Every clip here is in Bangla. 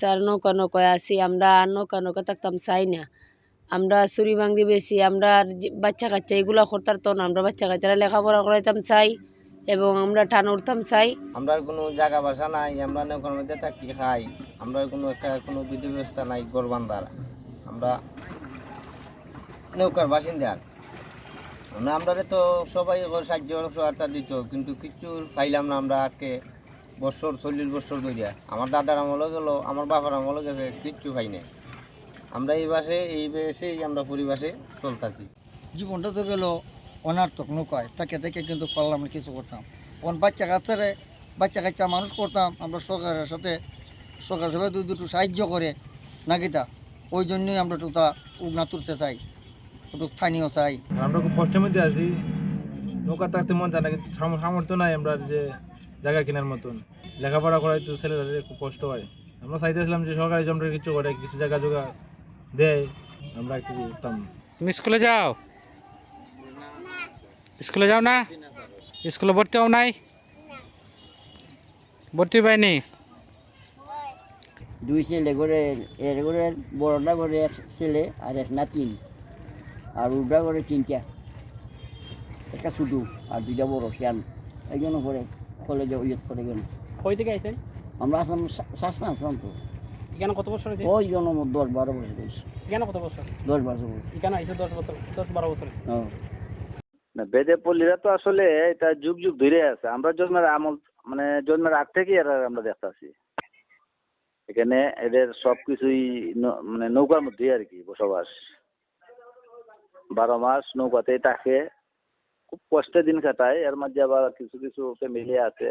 তার নৌকা নৌকায় আসি, আমরা আর নৌকা নৌকা থাকতাম চাই না। আমরা চুরি ভাঙ্গি বেশি, আমরা আর বাচ্চা কাচ্চা এগুলো না, আমরা বাচ্চা কাচ্চারা লেখাপড়া করাইতাম চাই এবং আমরা টান উঠতাম চাই। আমরা কোনো জায়গা বাসা নাই, আমরা নৌকার মধ্যে থাকি খাই, আমরা কোনো একটা কোনো বিধি ব্যবস্থা নাই গড় বান্ধার আমরা নৌকার বাসিন্দার মানে আমরা তো সবাই সাহায্য সহায়তা দিত, কিন্তু কিচ্ছু পাইলাম না আমরা আজকে। বছর চল্লিশ বছর ধরিয়া আমার দাদার আমলও গেল আমার বাবার আমলও গেছে কিচ্ছু পাই নাই। আমরা এই বাসে এই বেসেই আমরা পরিবাসে চলতেছি। জীবনটা তো গেল অনার্থক নৌকায়। তাকে থেকে কিন্তু পারলাম না কিছু করতাম। কোন বাচ্চা কাচ্চারে বাচ্চা কাচ্চা মানুষ করতাম। আমরা সরকারের সাথে সরকার সবাই দু দুটো সাহায্য করে। নাকিতা ওই জন্যই আমরা টুতা উগনা তুলতে চাই একটু স্থানীয় চাই। আমরা খুব কষ্টের মধ্যে আছি। নৌকা থাকতে মন চায় না কিন্তু সামর্থ্য নাই আমরা যে জায়গা কেনার মতন। লেখাপড়া করাই তো ছেলেদের খুব কষ্ট হয়। আমরা চাইতেছিলাম যে সরকারি জমটা কিছু করে কিছু জায়গা জোগা দেয় আমরা একটু করতাম। তুমি স্কুলে যাও। স্কুলে যাও না? স্কুলে ভর্তি হও নাই? ভর্তি পাইনি দুই ছেলে করে এর করে বড়টা করে এক ছেলে আর এক নাতিন আর উডা করে তিনটা। একটা ছোটো আর দুইটা বড় সিয়ান একজন করে। কলেজে ইয়ত করে গেল। কই থেকে আইছেন? আমরা আসলাম শাসনা আসলাম তো এখানে কত বছর হয়েছে? ওই জন আমার দশ বারো বছর হয়েছে। এখানে কত বছর? দশ বছর। বয়স। এখানে আইছে দশ বছর দশ বারো বছর হয়েছে। না বেদে পল্লীরা তো আসলে এটা যুগ যুগ ধরে আছে। আমরা জন্মের আমল মানে জন্মের আগ থেকেই এরা আমরা দেখতেছি এখানে এদের সব কিছুই মানে নৌকার মধ্যেই আর কি বসবাস। বারো মাস নৌকাতেই থাকে। খুব কষ্টে দিন কাটায়, এর মধ্যে আবার কিছু কিছু ফ্যামিলি আছে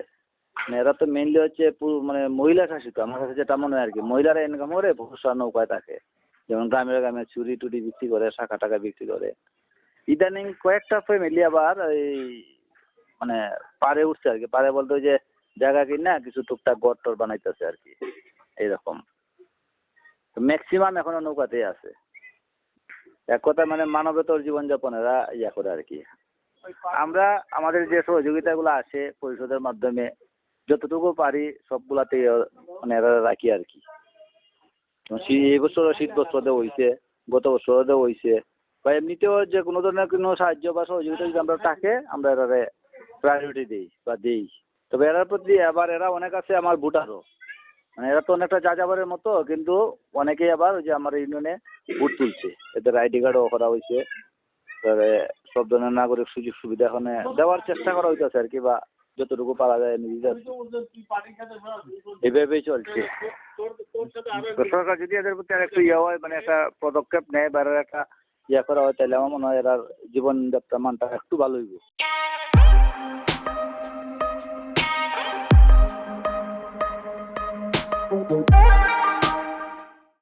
এরা তো মেইনলি হচ্ছে মানে মহিলা শাসিত, আমার কাছে যেটা মনে হয় আর কি। মহিলারা ইনকাম করে পুরুষরা নৌকায় থাকে। যেমন গ্রামের গ্রামে চুরি টুরি বিক্রি করে, শাখা টাকা বিক্রি করে। ইদানিং কয়েকটা ফ্যামিলি আবার এই মানে পারে উঠছে আর কি। পারে বলতে যে জায়গা কিনা, কিছু টুকটাক গড় টর বানাইতেছে আর কি। এইরকম। ম্যাক্সিমাম এখনও নৌকাতেই আছে। এক কথা মানে মানবেতর জীবনযাপন এরা ইয়া করে আর কি। আমরা আমাদের যে সহযোগিতাগুলো আছে পরিষদের মাধ্যমে, যতটুকু পারি সবগুলাতেই মানে রাখি আর কি। এই বছর শীত বস্ত্র দেওয়া হয়েছে গত বছর দেওয়া হয়েছে বা এমনিতেও যে কোনো ধরনের কোনো সাহায্য বা সহযোগিতা যদি আমরা থাকে, আমরা এরারে প্রায়োরিটি দিই বা দিই। তবে এরার প্রতি আবার এরা অনেক আছে আমার ভোটারও। মানে এরা তো অনেকটা যাযাবারের মতো, কিন্তু অনেকেই আবার ওই যে আমার ইউনিয়নে ভোট তুলছে। এদের আইডি কার্ডও করা হয়েছে তারপরে সব ধরনের নাগরিক সুযোগ সুবিধা এখানে দেওয়ার চেষ্টা করা হইতেছে আর কি, বা যতটুকু পারা যায় নিজেদের। এভাবেই চলছে। সরকার যদি এদের প্রতি আরেকটু ইয়ে হয় মানে একটা পদক্ষেপ নেয় বা একটা ইয়ে করা হয়, তাহলে আমার মনে হয় এরা জীবনযাত্রার মানটা একটু ভালো হইব।